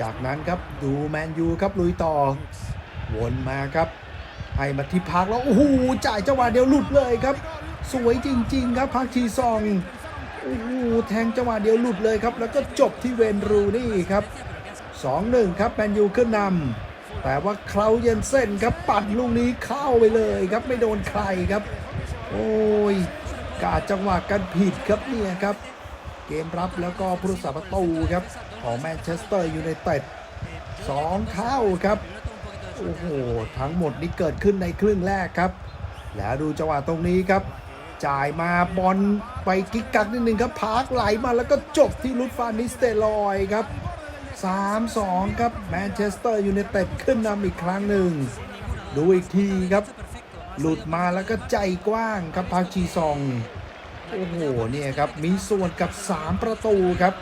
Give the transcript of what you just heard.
จากนั้นครับดูแมนยูครับลุยต่อ วนมาครับให้มาที่พักแล้ว โอ้โหจ่ายจังหวะเดียวหลุดเลยครับ สวยจริง ๆ ครับพักชีซองโอ้โหแทงจังหวะเดียวหลุดเลยครับ แล้วก็จบที่เวนรูนี่ครับ 2-1 ครับแมนยูขึ้นนำแต่ว่าเคลาเยนเซนครับปัดลูกนี้เข้าไปเลยครับไม่โดนใครครับ โอ้ยกาจังหวะกันผิดครับเนี่ยครับ เกมรับแล้วก็ผู้รักษาประตูครับ ของแมนเชสเตอร์ยูไนเต็ดสองเท่าครับ โอ้โห ทั้งหมดนี้เกิดขึ้นในครึ่งแรกครับ แล้วดูจังหวะตรงนี้ครับ จ่ายมาบอลไปกิกกักนิดนึงครับพาร์คไหลมาแล้วก็จบที่ลุดฟานนิสเตลอยครับ 3-2 ครับแมนเชสเตอร์ยูไนเต็ดขึ้นนำอีกครั้งหนึ่ง ดูอีกทีครับ หลุดมาแล้วก็ใจกว้างครับพาร์คจีซอง โอ้โหเนี่ยครับมีส่วนกับ 3 ประตูครับ